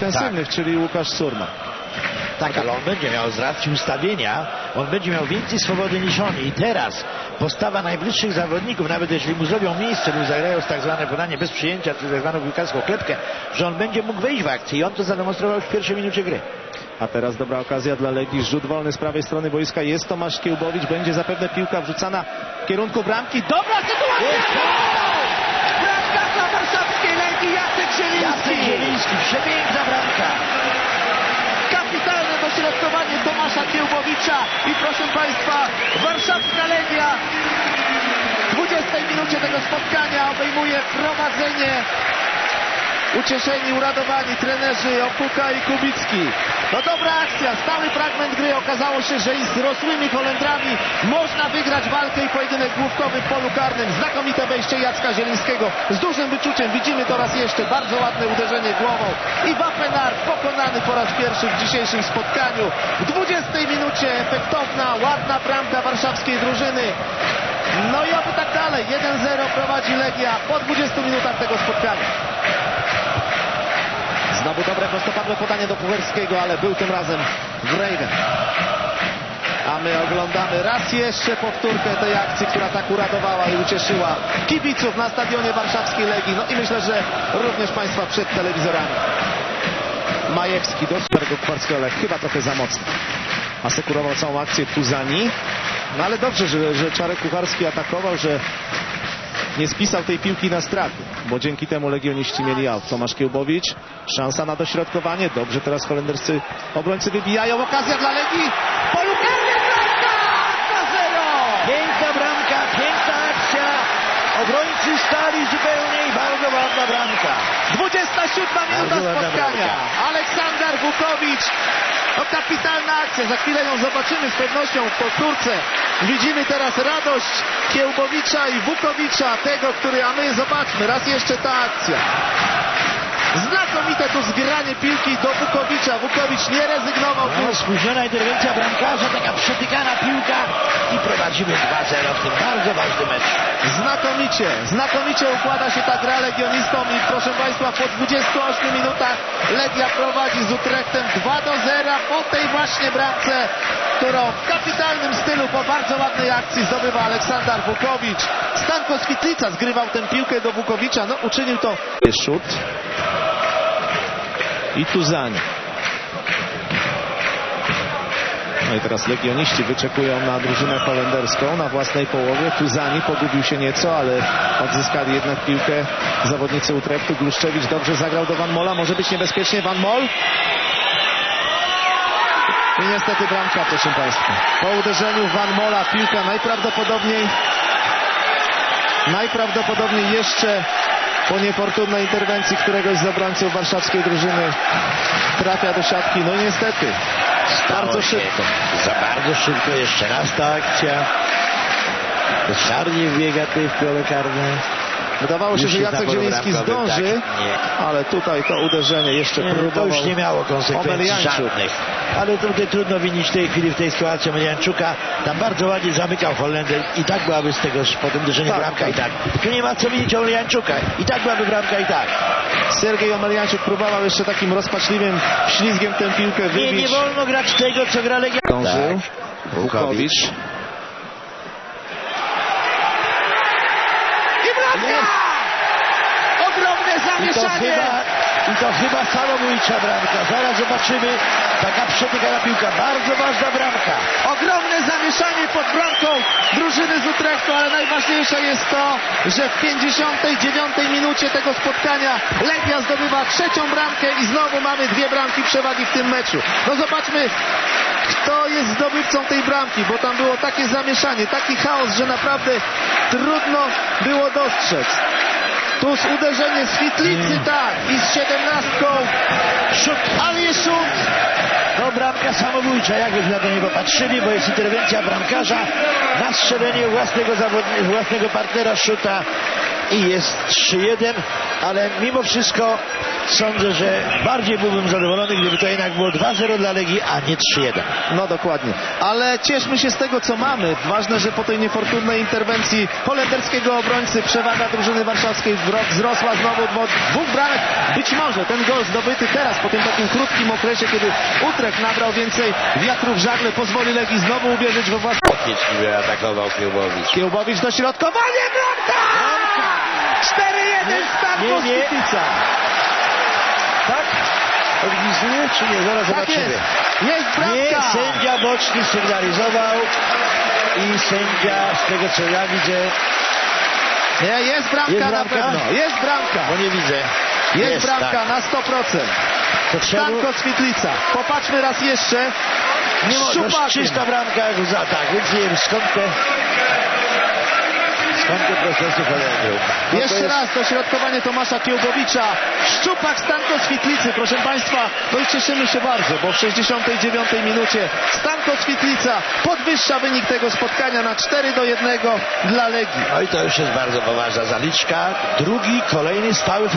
intensywnych, czyli Łukasz Surma. Tak, ale on będzie miał z racji ustawienia, on będzie miał więcej swobody niż oni. I teraz postawa najbliższych zawodników, nawet jeśli mu zrobią miejsce lub zagrają z tak zwane podanie bez przyjęcia, czy tak zwaną piłkarską klepkę, że on będzie mógł wejść w akcję i on to zademonstrował w pierwszej minucie gry. A teraz dobra okazja dla Legii. Rzut wolny z prawej strony boiska. Jest Tomasz Kiełbowicz. Będzie zapewne piłka wrzucana w kierunku bramki. Dobra sytuacja! Warszawskiej Legii Jacek Jacek Zieliński. Zieliński, przepiękna bramka. Kapitalne dośrodkowanie Tomasza Kiełbowicza i proszę Państwa, warszawska Legia w 20 minucie tego spotkania obejmuje prowadzenie. Ucieszeni, uradowani trenerzy Opuka i Kubicki. No dobra akcja, stały fragment gry. Okazało się, że i z rosłymi Holendrami można wygrać walkę i pojedynek główkowy w polu karnym. Znakomite wejście Jacka Zielińskiego z dużym wyczuciem. Widzimy to raz jeszcze. Bardzo ładne uderzenie głową. I Wappenar pokonany po raz pierwszy w dzisiejszym spotkaniu. W 20 minucie efektowna, ładna bramka warszawskiej drużyny. No i oby tak dalej. 1-0 prowadzi Legia po 20 minutach tego spotkania. Znowu dobre prostopadłe podanie do Pucherskiego, ale był tym razem Graven. A my oglądamy raz jeszcze powtórkę tej akcji, która tak uradowała i ucieszyła kibiców na stadionie warszawskiej Legii. No i myślę, że również Państwa przed telewizorami. Majewski do Supergo Kwarskiego, ale chyba trochę za mocno. Asekurował całą akcję Tuzani. No ale dobrze, że, że Czarek Kucharski atakował, że nie spisał tej piłki na straty, bo dzięki temu legioniści mieli aut. Tomasz Kiełbowicz, szansa na dośrodkowanie. Dobrze teraz holenderscy obrońcy wybijają. Okazja dla Legii karnym bramka! 2-0! Piękna bramka, piękna akcja. Obrońcy stali zupełnie i bardzo ładna bramka. 27 minuta spotkania. Aleksander Wukowicz. No kapitalna akcja. Za chwilę ją zobaczymy z pewnością w powtórce. Widzimy teraz radość Kiełbowicza i Wukowicza, tego, który, a my zobaczmy raz jeszcze ta akcja. Znakomite tu zgranie piłki do Wukowicza. Wukowicz nie rezygnował. No, spóźniona interwencja bramkarza, taka przetykana piłka i prowadzimy 2-0 w tym bardzo ważnym meczu. Znakomicie, znakomicie układa się ta gra legionistom i proszę Państwa po 28 minutach Legia prowadzi z Utrechtem 2 do 0 po tej właśnie bramce, którą w kapitalnym stylu po bardzo ładnej akcji zdobywa Aleksander Wukowicz. Stanko Switlica zgrywał tę piłkę do Wukowicza, no uczynił to Szut. I Tuzani. No i teraz legioniści wyczekują na drużynę holenderską na własnej połowie. Tuzani pogubił się nieco, ale odzyskali jednak piłkę zawodnicy Utrechtu. Gluszczewicz dobrze zagrał do Van Mola. Może być niebezpiecznie Van Mol. I niestety bramka, proszę Państwa. Po uderzeniu Van Mola piłka najprawdopodobniej najprawdopodobniej jeszcze po niefortunnej interwencji któregoś z obrońców warszawskiej drużyny trafia do siatki. No niestety, bardzo się szybko. Za bardzo szybko, jeszcze raz ta akcja. Czarnie wbiega tutaj w pole karne. Wydawało się, Już że Jacek Zieliński zdąży, tak, ale tutaj to uderzenie jeszcze Nie, no, to próbował. już nie miało konsekwencji żadnych. Ale tutaj trudno winić w tej chwili w tej sytuacji Omeliańczuka. Tam bardzo ładnie zamykał Holender i tak byłaby z tego potem uderzenia Tak, bramka tak. i tak. Tylko nie ma co winić Omeliańczuka. I tak byłaby bramka i tak. Sergiej Omeliańczuk próbował jeszcze takim rozpaczliwym ślizgiem tę piłkę Nie, wybić. nie wolno grać tego, co gra Legia. Dążył. Tak. I bramka! Ogromne I to zamieszanie! chyba, i to chyba samobójcza bramka. Zaraz zobaczymy. Taka przetykana piłka. Bardzo ważna bramka. Ogromne zamieszanie pod bramką drużyny z Utrechtu, ale najważniejsze jest to, że w 59 minucie tego spotkania Legia zdobywa trzecią bramkę i znowu mamy dwie bramki przewagi w tym meczu. No zobaczmy, kto jest zdobywcą tej bramki, bo tam było takie zamieszanie, taki chaos, że naprawdę trudno było dostrzec. Tu z uderzenie z Fitlicy, tak, i z siedemnastką, Szut. ale jest szut. Bramka samobójcza, jakbyśmy na to nie popatrzyli, bo jest interwencja bramkarza na strzelenie własnego, zawodni- własnego partnera szuta i jest 3-1, ale mimo wszystko sądzę, że bardziej byłbym zadowolony, gdyby to jednak było 2-0 dla Legii, a nie 3-1. No dokładnie. Ale cieszmy się z tego, co mamy. Ważne, że po tej niefortunnej interwencji holenderskiego obrońcy przewaga drużyny warszawskiej wzrosła znowu do dwóch bramek. Być może ten gol zdobyty teraz, po tym takim krótkim okresie, kiedy Utrecht nabrał więcej wiatru w żagle, pozwoli Legii znowu uwierzyć we własne... Pieczliwie atakował Kiełbowicz. Kiełbowicz dośrodkowanie, bramka! 4-1 Stanko Nie, nie. Tak? Odwizuje czy nie? Zaraz Tak zobaczymy. jest. Jest Nie, bramka. sędzia boczny sygnalizował i sędzia, z tego co ja widzę, Nie, jest bramka, Jest na bramka? pewno. Jest bramka. bo nie widzę. Jest, bramka tak. na 100%. To trzeba było- Stanko Świetlica. Popatrzmy raz jeszcze. Nie ma, to Szczupakiem. czysta bramka jak za tak, więc nie wiem skąd te te procesy. No Jeszcze jest- raz dośrodkowanie Tomasza Kiełbowicza. Szczupak Stanko Świetlicy, proszę Państwa. No i cieszymy się bardzo, bo w 69 minucie Stanko Świetlica podwyższa wynik tego spotkania na 4 do 1 dla Legii. No i to już jest bardzo poważna zaliczka. Drugi, kolejny stały